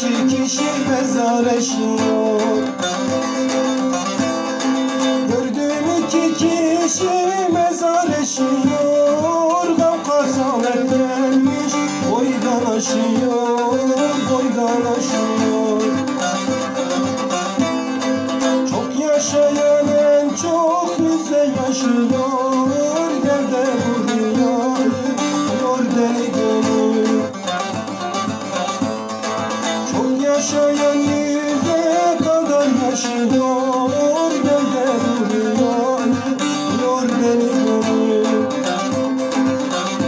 kişi kişi mezar eşiyor. Gördüğüm iki kişi mezar eşiyor. Kavkaz aletlenmiş boydan aşıyor Boydan aşıyor. Çok yaşayan en çok bize yaşıyor. yaşayan yüze kadar yaşıyor.